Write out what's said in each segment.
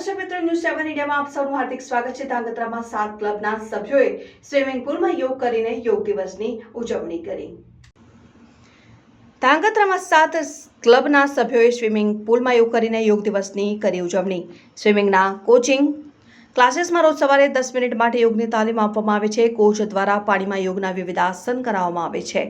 Swimming પુલમાં યોગ કરીને યોગ દિવસની ઉજવણી કરી. ધાંગધ્રામાં સાત ક્લબના સભ્યોએ સ્વિમિંગ પુલમાં યોગ કરીને યોગ દિવસની કરી ઉજવણી. સ્વિમિંગના કોચિંગ ક્લાસીસમાં રોજ સવારે દસ મિનિટ માટે યોગની તાલીમ આપવામાં આવે છે. કોચ દ્વારા પાણીમાં યોગના વિવિધ આસન કરાવવામાં આવે છે.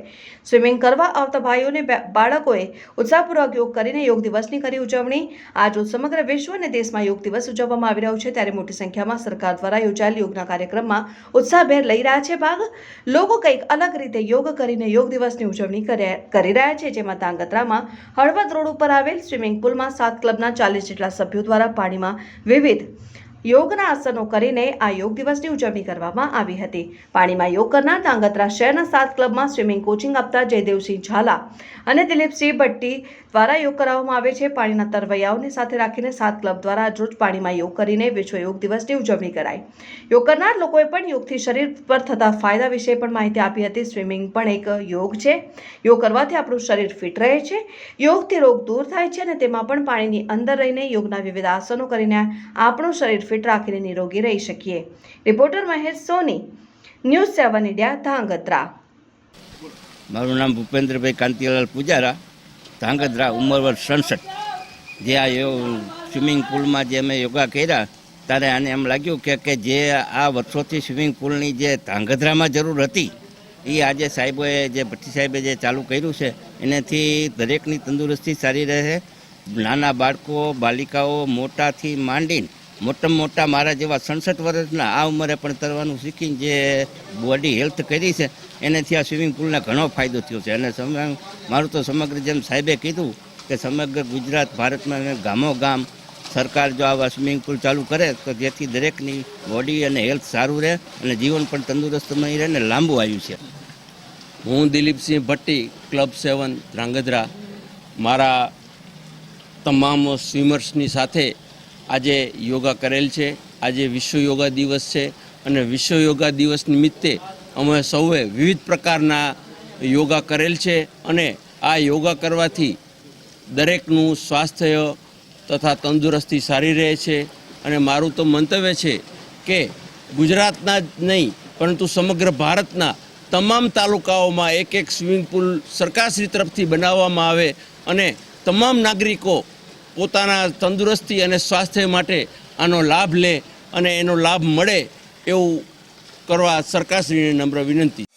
સ્વિમિંગ કરવા આવતા ભાઈઓને બાળકોએ ઉત્સાહપૂર્વક યોગ કરીને યોગ દિવસની કરી ઉજવણી. આજ સમગ્ર વિશ્વ અને દેશમાં યોગ દિવસ ઉજવવામાં આવી રહ્યો છે. ત્યારે મોટી સંખ્યામાં સરકાર દ્વારા યોજાયેલ યોગના કાર્યક્રમમાં ઉત્સાહભેર લઈ રહ્યા છે ભાગ. લોકો કંઈક અલગ રીતે યોગ કરીને યોગ દિવસની ઉજવણી કરી રહ્યા છે. જેમાં ધાંગધ્રામાં હળવદ રોડ ઉપર આવેલ સ્વિમિંગ પુલમાં સાત ક્લબના ચાલીસ જેટલા સભ્યો દ્વારા પાણીમાં વિવિધ યોગના આસનો કરીને આ યોગ દિવસની ઉજવણી કરવામાં આવી હતી. પાણીમાં યોગ કરનાર ધાંગધ્રા શહેરના સાત ક્લબમાં સ્વિમિંગ કોચિંગ આપતા જયદેવસિંહ ઝાલા અને દિલીપસિંહ ભટ્ટી દ્વારા યોગ કરાવવામાં આવે છે. પાણીના તરવૈયાઓને સાથે રાખીને સાત ક્લબ દ્વારા આજરોજ પાણીમાં યોગ કરીને વિશ્વ યોગ દિવસની ઉજવણી કરાઈ. યોગ કરનાર લોકોએ પણ યોગથી શરીર પર થતા ફાયદા વિશે પણ માહિતી આપી હતી. સ્વિમિંગ પણ એક યોગ છે. યોગ કરવાથી આપણું શરીર ફિટ રહે છે. યોગથી રોગ દૂર થાય છે અને તેમાં પણ પાણીની અંદર રહીને યોગના વિવિધ આસનો કરીને આપણું શરીર ફિટ રાખીને નિરોગી રહી શકીએ. Reporter Mahesh Soni, news seven India, Dhrangadhra. મારું નામ ભૂપેન્દ્રભાઈ કાંતિલાલ પૂજારા, ધાંગધ્રા, ઉંમર વર્ષ સડસઠ. જે આ સ્વિમિંગ પુલમાં જે અમે યોગા કર્યા, ત્યારે આને એમ લાગ્યું કે કે જે આ વર્ષોથી સ્વિમિંગ પુલની જે ધાંગધ્રામાં જરૂર હતી એ આજે સાહેબોએ જે ભટ્ટી સાહેબે જે ચાલુ કર્યું છે, એનાથી દરેકની તંદુરસ્તી સારી રહે. નાના બાળકો, બાલિકાઓ મોટાથી માંડીને મોટામાં મોટા મારા જેવા સડસઠ વર્ષના આ ઉંમરે પણ તરવાનું શીખીને જે બોડી હેલ્થ કરી છે, એનાથી આ સ્વિમિંગ પુલને ઘણો ફાયદો થયો છે. અને મારું તો સમગ્ર જેમ સાહેબે કીધું કે સમગ્ર ગુજરાત ભારતમાં ગામો ગામ સરકાર જો આવા સ્વિમિંગ પુલ ચાલુ કરે, તો જેથી દરેકની બોડી અને હેલ્થ સારું રહે અને જીવન પણ તંદુરસ્તમય રહે અને લાંબુ આવ્યું છે. હું દિલીપસિંહ ભટ્ટી ક્લબ સેવન ધ્રાંગધ્રા. મારા તમામ સ્વિમર્સની સાથે આજે યોગા કરેલ છે. આજે વિશ્વ યોગા દિવસ છે અને વિશ્વ યોગા દિવસ નિમિત્તે અમે સૌએ વિવિધ પ્રકારના યોગા કરેલ છે અને આ યોગા કરવાથી દરેકનું સ્વાસ્થ્ય તથા તંદુરસ્તી સારી રહે છે. અને મારું તો મંતવ્ય છે કે ગુજરાતના જ નહીં, પરંતુ સમગ્ર ભારતના તમામ તાલુકાઓમાં એક એક સ્વિમિંગ પુલ સરકારશ્રી તરફથી બનાવવામાં આવે અને તમામ નાગરિકો પોતાના તંદુરસ્તી અને સ્વાસ્થ્ય માટે આનો લાભ લે અને એનો લાભ મળે એવું કરવા સરકારશ્રીને નમ્ર વિનંતી.